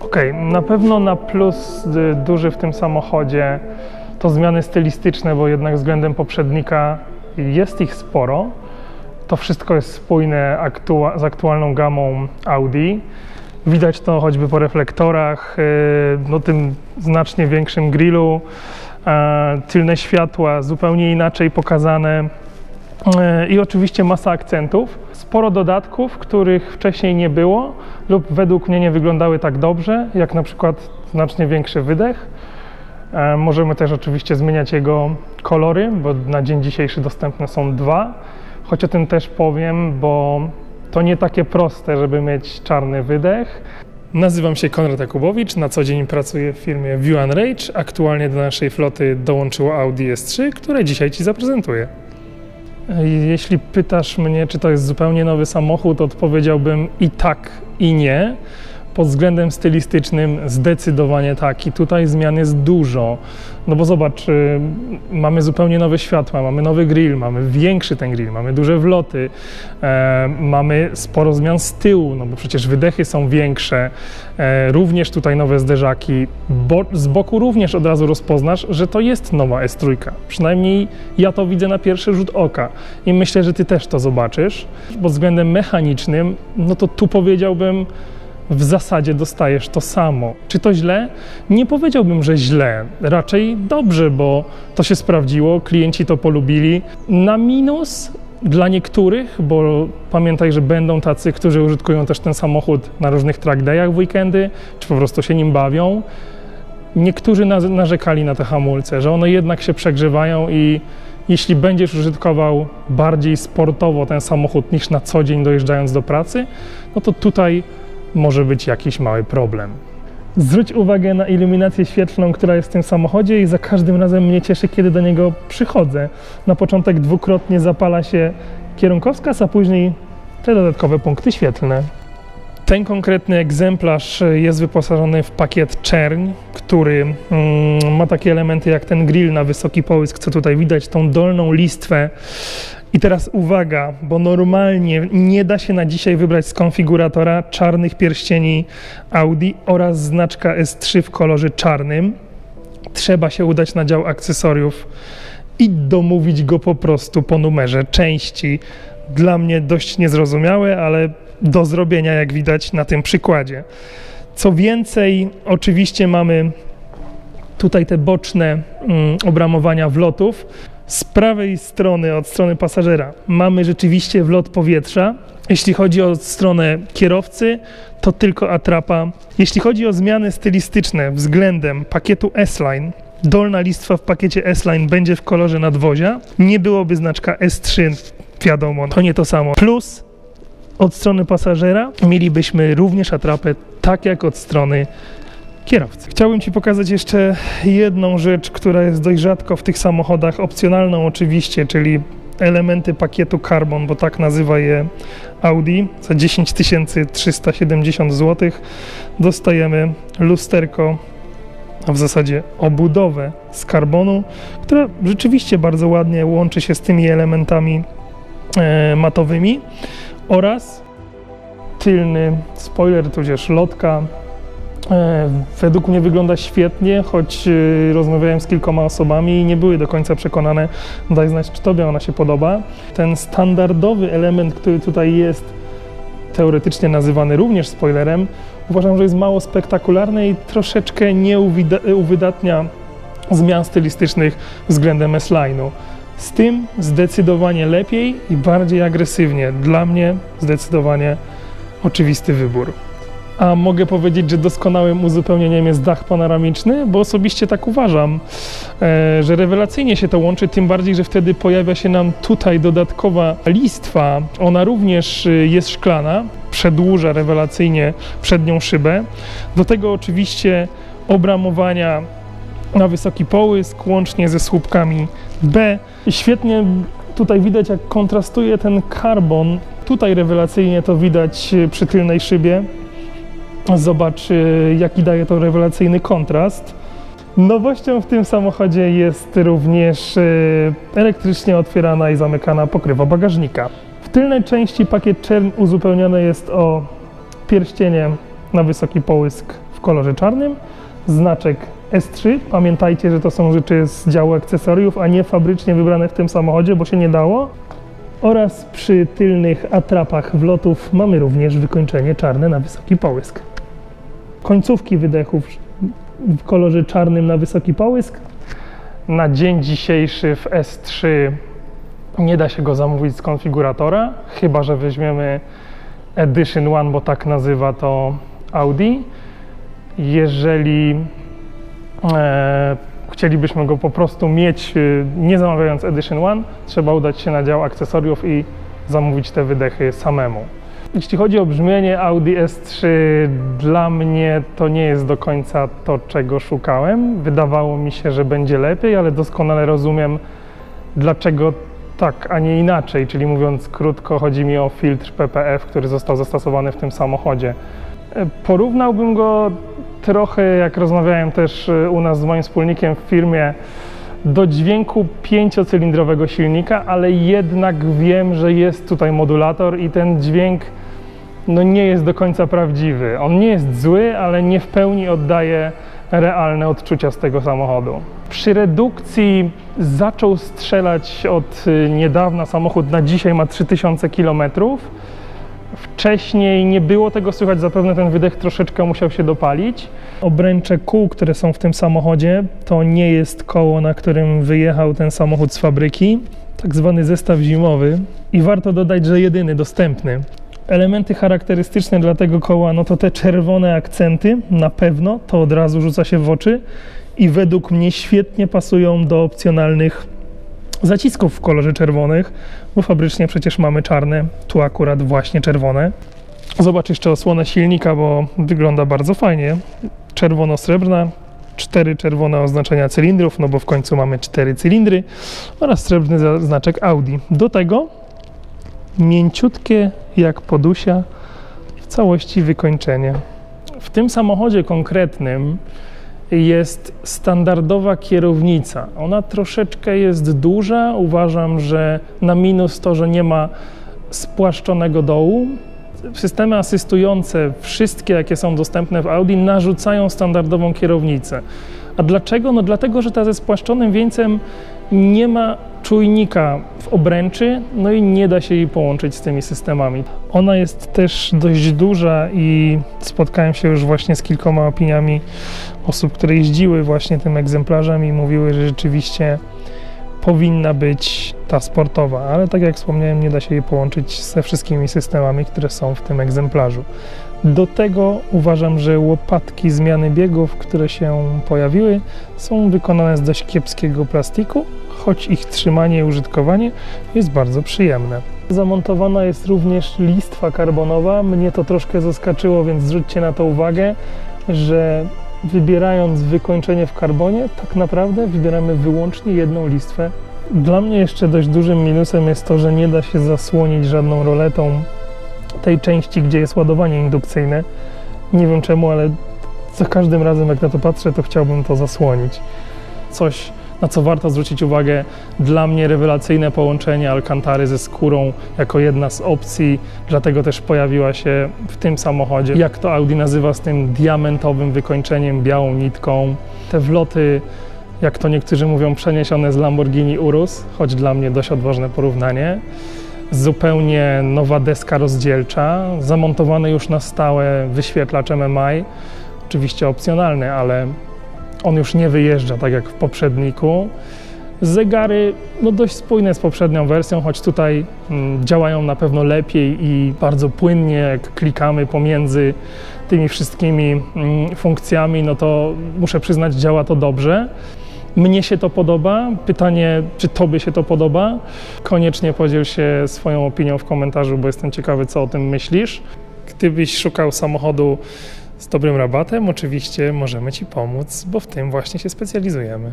Okej, na pewno na plus y, duży w tym samochodzie to zmiany stylistyczne, bo jednak względem poprzednika jest ich sporo. To wszystko jest spójne aktua- z aktualną gamą Audi. Widać to choćby po reflektorach, y, no tym znacznie większym grillu, e, tylne światła zupełnie inaczej pokazane. E, I oczywiście masa akcentów, sporo dodatków, których wcześniej nie było lub według mnie nie wyglądały tak dobrze, jak na przykład znacznie większy wydech. E, Możemy też oczywiście zmieniać jego kolory, bo na dzień dzisiejszy dostępne są dwa, choć o tym też powiem, bo to nie takie proste, żeby mieć czarny wydech. Nazywam się Konrad Jakubowicz, na co dzień pracuję w firmie View Rage. Aktualnie do naszej floty dołączyło Audi S3, które dzisiaj Ci zaprezentuję. Jeśli pytasz mnie, czy to jest zupełnie nowy samochód, odpowiedziałbym i tak, i nie. Pod względem stylistycznym zdecydowanie tak. I tutaj zmian jest dużo. No bo zobacz, y, mamy zupełnie nowe światła, mamy nowy grill, mamy większy ten grill, mamy duże wloty, e, mamy sporo zmian z tyłu, no bo przecież wydechy są większe, e, również tutaj nowe zderzaki. Bo, z boku również od razu rozpoznasz, że to jest nowa S3. Przynajmniej ja to widzę na pierwszy rzut oka i myślę, że ty też to zobaczysz. Pod względem mechanicznym, no to tu powiedziałbym, w zasadzie dostajesz to samo. Czy to źle? Nie powiedziałbym, że źle. Raczej dobrze, bo to się sprawdziło, klienci to polubili. Na minus dla niektórych, bo pamiętaj, że będą tacy, którzy użytkują też ten samochód na różnych track dayach w weekendy, czy po prostu się nim bawią. Niektórzy narzekali na te hamulce, że one jednak się przegrzewają i jeśli będziesz użytkował bardziej sportowo ten samochód niż na co dzień dojeżdżając do pracy, no to tutaj może być jakiś mały problem. Zwróć uwagę na iluminację świetlną, która jest w tym samochodzie i za każdym razem mnie cieszy, kiedy do niego przychodzę. Na początek dwukrotnie zapala się kierunkowskaz, a później te dodatkowe punkty świetlne. Ten konkretny egzemplarz jest wyposażony w pakiet czerń, który mm, ma takie elementy jak ten grill na wysoki połysk, co tutaj widać, tą dolną listwę. I teraz uwaga, bo normalnie nie da się na dzisiaj wybrać z konfiguratora czarnych pierścieni Audi oraz znaczka S3 w kolorze czarnym. Trzeba się udać na dział akcesoriów i domówić go po prostu po numerze części. Dla mnie dość niezrozumiałe, ale do zrobienia, jak widać na tym przykładzie. Co więcej, oczywiście mamy tutaj te boczne mm, obramowania wlotów. Z prawej strony, od strony pasażera, mamy rzeczywiście wlot powietrza. Jeśli chodzi o stronę kierowcy, to tylko atrapa. Jeśli chodzi o zmiany stylistyczne względem pakietu S-Line, dolna listwa w pakiecie S-Line będzie w kolorze nadwozia. Nie byłoby znaczka S3, wiadomo, to nie to samo. Plus od strony pasażera mielibyśmy również atrapę, tak jak od strony kierowcy. Chciałbym Ci pokazać jeszcze jedną rzecz, która jest dość rzadko w tych samochodach, opcjonalną oczywiście, czyli elementy pakietu Carbon, bo tak nazywa je Audi. Za 10 370 zł dostajemy lusterko, a w zasadzie obudowę z karbonu, która rzeczywiście bardzo ładnie łączy się z tymi elementami e, matowymi oraz tylny spoiler, tudzież lotka. E, według mnie wygląda świetnie, choć e, rozmawiałem z kilkoma osobami i nie były do końca przekonane. Daj znać, czy Tobie ona się podoba. Ten standardowy element, który tutaj jest, teoretycznie nazywany również spoilerem, uważam, że jest mało spektakularny i troszeczkę nie uwydatnia zmian stylistycznych względem S-Line'u. Z tym zdecydowanie lepiej i bardziej agresywnie. Dla mnie zdecydowanie oczywisty wybór. A mogę powiedzieć, że doskonałym uzupełnieniem jest dach panoramiczny, bo osobiście tak uważam, e, że rewelacyjnie się to łączy, tym bardziej, że wtedy pojawia się nam tutaj dodatkowa listwa. Ona również y, jest szklana, przedłuża rewelacyjnie przednią szybę. Do tego oczywiście obramowania na wysoki połysk, łącznie ze słupkami B. Świetnie tutaj widać, jak kontrastuje ten karbon. Tutaj rewelacyjnie to widać y, przy tylnej szybie. Zobacz, y, jaki daje to rewelacyjny kontrast. Nowością w tym samochodzie jest również y, elektrycznie otwierana i zamykana pokrywa bagażnika. W tylnej części pakiet czerń uzupełniony jest o pierścienie na wysoki połysk w kolorze czarnym, znaczek S3. Pamiętajcie, że to są rzeczy z działu akcesoriów, a nie fabrycznie wybrane w tym samochodzie, bo się nie dało. Oraz przy tylnych atrapach wlotów mamy również wykończenie czarne na wysoki połysk. Końcówki wydechów w kolorze czarnym na wysoki połysk. Na dzień dzisiejszy w S3 nie da się go zamówić z konfiguratora, chyba że weźmiemy Edition One, bo tak nazywa to Audi. Jeżeli e, chcielibyśmy go po prostu mieć, e, nie zamawiając Edition One, trzeba udać się na dział akcesoriów i zamówić te wydechy samemu. Jeśli chodzi o brzmienie Audi S3, dla mnie to nie jest do końca to, czego szukałem. Wydawało mi się, że będzie lepiej, ale doskonale rozumiem, dlaczego tak, a nie inaczej. Czyli mówiąc krótko, chodzi mi o filtr PPF, który został zastosowany w tym samochodzie. E, Porównałbym go trochę, jak rozmawiałem też e, u nas z moim wspólnikiem w firmie, do dźwięku pięciocylindrowego silnika, ale jednak wiem, że jest tutaj modulator i ten dźwięk no, nie jest do końca prawdziwy. On nie jest zły, ale nie w pełni oddaje realne odczucia z tego samochodu. Przy redukcji zaczął strzelać od y, niedawna. Samochód na dzisiaj ma 3000 km. Wcześniej nie było tego słychać, zapewne ten wydech troszeczkę musiał się dopalić. Obręcze kół, które są w tym samochodzie, to nie jest koło, na którym wyjechał ten samochód z fabryki, tak zwany zestaw zimowy. I warto dodać, że jedyny dostępny. Elementy charakterystyczne dla tego koła, no to te czerwone akcenty, na pewno, to od razu rzuca się w oczy i według mnie świetnie pasują do opcjonalnych zacisków w kolorze czerwonych, bo fabrycznie przecież mamy czarne, tu akurat właśnie czerwone. Zobacz jeszcze osłonę silnika, bo wygląda bardzo fajnie. Czerwono-srebrna, cztery czerwone oznaczenia cylindrów, no bo w końcu mamy cztery cylindry oraz srebrny znaczek Audi. Do tego mięciutkie jak podusia, w całości wykończenie. W tym samochodzie konkretnym jest standardowa kierownica. Ona troszeczkę jest duża. Uważam, że na minus to, że nie ma spłaszczonego dołu. Systemy asystujące, wszystkie jakie są dostępne w Audi, narzucają standardową kierownicę. A dlaczego? No dlatego, że ta ze spłaszczonym wieńcem nie ma czujnika w obręczy, no i nie da się jej połączyć z tymi systemami. Ona jest też dość duża i spotkałem się już właśnie z kilkoma opiniami osób, które jeździły właśnie tym egzemplarzem i mówiły, że rzeczywiście powinna być ta sportowa, ale tak jak wspomniałem, nie da się jej połączyć ze wszystkimi systemami, które są w tym egzemplarzu. Do tego uważam, że łopatki zmiany biegów, które się pojawiły, są wykonane z dość kiepskiego plastiku, choć ich trzymanie i użytkowanie jest bardzo przyjemne. Zamontowana jest również listwa karbonowa. Mnie to troszkę zaskoczyło, więc zwróćcie na to uwagę, że wybierając wykończenie w karbonie, tak naprawdę wybieramy wyłącznie jedną listwę. Dla mnie jeszcze dość dużym minusem jest to, że nie da się zasłonić żadną roletą tej części, gdzie jest ładowanie indukcyjne. Nie wiem czemu, ale za każdym razem, jak na to patrzę, to chciałbym to zasłonić. Coś, na co warto zwrócić uwagę, dla mnie rewelacyjne połączenie Alcantary ze skórą jako jedna z opcji, dlatego też pojawiła się w tym samochodzie. Jak to Audi nazywa z tym diamentowym wykończeniem, białą nitką. Te wloty, jak to niektórzy mówią, przeniesione z Lamborghini Urus, choć dla mnie dość odważne porównanie zupełnie nowa deska rozdzielcza, zamontowany już na stałe wyświetlacz MMI, oczywiście opcjonalny, ale on już nie wyjeżdża tak jak w poprzedniku. Zegary no dość spójne z poprzednią wersją, choć tutaj mm, działają na pewno lepiej i bardzo płynnie, jak klikamy pomiędzy tymi wszystkimi mm, funkcjami, no to muszę przyznać, działa to dobrze. Mnie się to podoba. Pytanie, czy Tobie się to podoba? Koniecznie podziel się swoją opinią w komentarzu, bo jestem ciekawy, co o tym myślisz. Gdybyś szukał samochodu z dobrym rabatem, oczywiście możemy Ci pomóc, bo w tym właśnie się specjalizujemy.